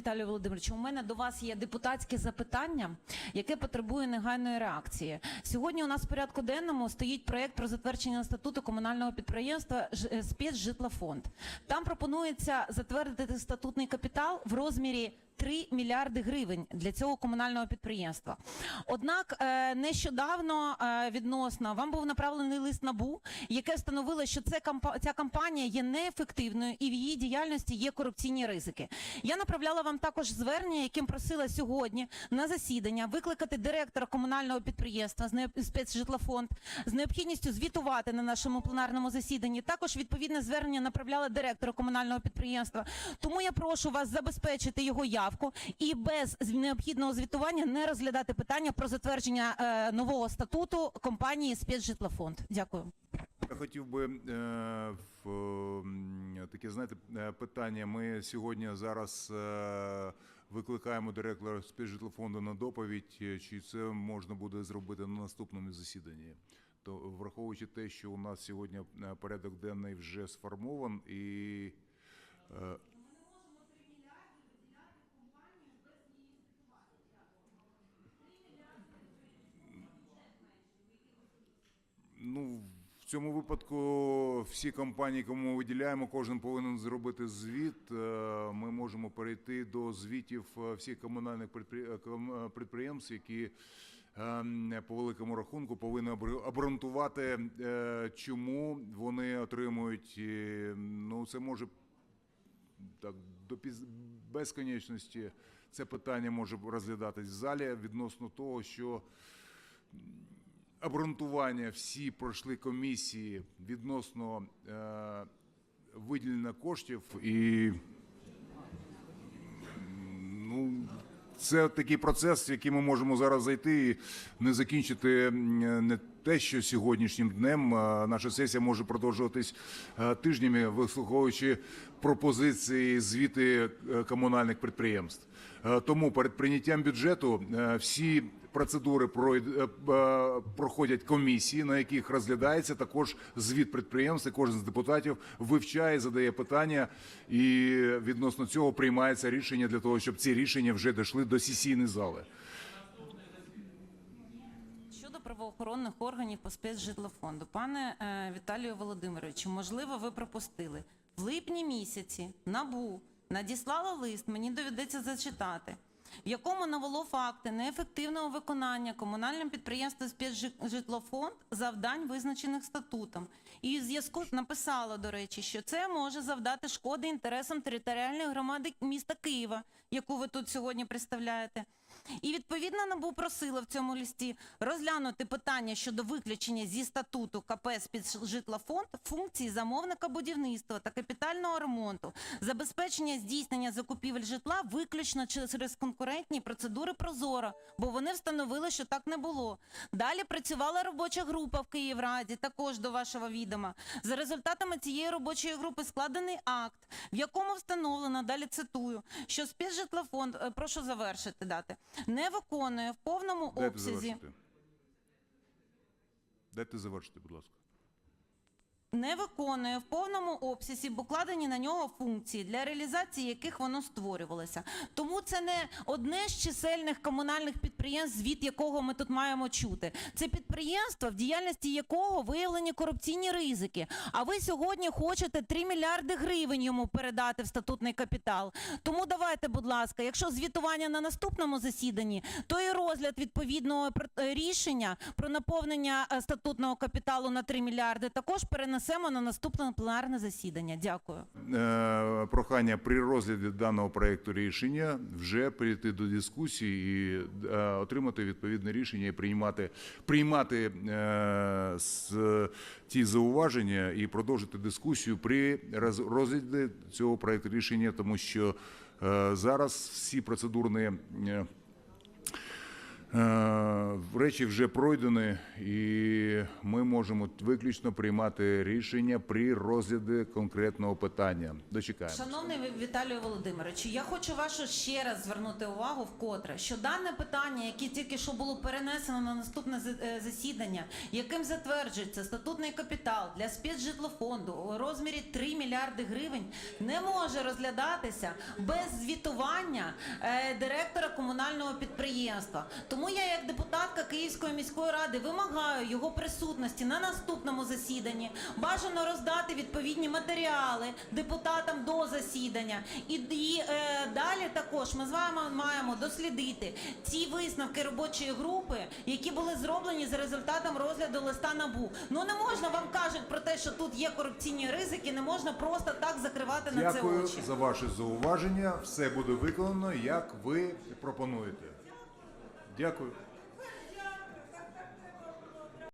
Віталію Володимировичу, у мене до вас є депутатське запитання, яке потребує негайної реакції. Сьогодні у нас в порядку денному стоїть проект про затвердження статуту комунального підприємства е, «Спецжитлофонд». Там пропонується затвердити статутний капітал в розмірі 3 мільярди гривень для цього комунального підприємства. Однак е, нещодавно е, відносно вам був направлений лист НАБУ, яке встановило, що це ця кампанія є неефективною і в її діяльності є корупційні ризики. Я направляла вам також звернення, яким просила сьогодні на засідання викликати директора комунального підприємства з спецжитлофонд з необхідністю звітувати на нашому пленарному засіданні. Також відповідне звернення направляла директору комунального підприємства. Тому я прошу вас забезпечити його явку і без необхідного звітування не розглядати питання про затвердження е, нового статуту компанії спецжитлофонд. Дякую. Я хотів би е, в таке знаєте е, питання. Ми сьогодні зараз е, викликаємо директора спецжитлофонду на доповідь. Чи це можна буде зробити на наступному засіданні? То враховуючи те, що у нас сьогодні порядок денний вже сформован і. е, Ну, в цьому випадку всі компанії, кому ми виділяємо, кожен повинен зробити звіт. Е, Ми можемо перейти до звітів е, всіх комунальних е, підприємств, які е, по великому рахунку повинні обґрунтувати, чому вони отримують. Ну, це може так до безконечності це питання може розглядатись в залі відносно того, що обґрунтування всі пройшли комісії відносно е, виділення коштів і ну. Це такий процес, який ми можемо зараз зайти і не закінчити не те, що сьогоднішнім днем наша сесія може продовжуватись е, тижнями, вислуховуючи пропозиції, звіти е, комунальних підприємств. Е, Тому перед прийняттям бюджету е, всі процедури е, е, проходять комісії, на яких розглядається також звіт підприємств. і Кожен з депутатів вивчає, задає питання, і відносно цього приймається рішення для того, щоб ці рішення вже дійшли до сесійної зали. Правоохоронних органів по спецжитлофонду, пане е, Віталію Володимировичу, можливо, ви пропустили в липні місяці НАБУ надіслало лист, мені доведеться зачитати, в якому навело факти неефективного виконання комунальним підприємством спецжитлофонд завдань, визначених статутом. І в зв'язку написало, до речі, що це може завдати шкоди інтересам територіальної громади міста Києва, яку ви тут сьогодні представляєте. І відповідно НАБУ просила в цьому листі розглянути питання щодо виключення зі статуту КП «Спецжитлофонд» функції замовника будівництва та капітального ремонту, забезпечення здійснення закупівель житла виключно через конкурентні процедури Прозоро, бо вони встановили, що так не було. Далі працювала робоча група в Київраді, також до вашого відома. За результатами цієї робочої групи складений акт, в якому встановлено, далі цитую, що спецжитлофонд, е, прошу завершити дати, не виконує в повному Дайте обсязі. завершити. Дайте завершити, будь ласка. Не виконує в повному обсязі покладені на нього функції, для реалізації яких воно створювалося. Тому це не одне з чисельних комунальних підприємств, звіт якого ми тут маємо чути. Це підприємство, в діяльності якого виявлені корупційні ризики. А ви сьогодні хочете 3 мільярди гривень йому передати в статутний капітал. Тому давайте, будь ласка, якщо звітування на наступному засіданні, то і розгляд відповідного рішення про наповнення е, статутного капіталу на 3 мільярди також перенесемо на наступне пленарне засідання. Дякую. Е, прохання при розгляді даного проекту рішення вже перейти до дискусії і е, отримати відповідне рішення і приймати приймати е, з ті зауваження і продовжити дискусію при роз- розгляді цього проекту рішення, тому що е, зараз всі процедурні. е, Е, Речі вже пройдені, і ми можемо виключно приймати рішення при розгляді конкретного питання. Дочекаємо. Шановний Віталію Володимировичу, я хочу вашу ще раз звернути увагу вкотре, що дане питання, яке тільки що було перенесено на наступне е, засідання, яким затверджується статутний капітал для спецжитлофонду у розмірі 3 мільярди гривень, не може розглядатися без звітування е, директора комунального підприємства. Тому я, як депутатка Київської міської ради, вимагаю його присутності на наступному засіданні. Бажано роздати відповідні матеріали депутатам до засідання. І, і е, далі також ми з вами маємо дослідити ці висновки робочої групи, які були зроблені за результатом розгляду листа набу. Ну не можна вам кажуть про те, що тут є корупційні ризики, не можна просто так закривати на це Дякую за ваше зауваження. Все буде виконано, як ви пропонуєте. Дякую.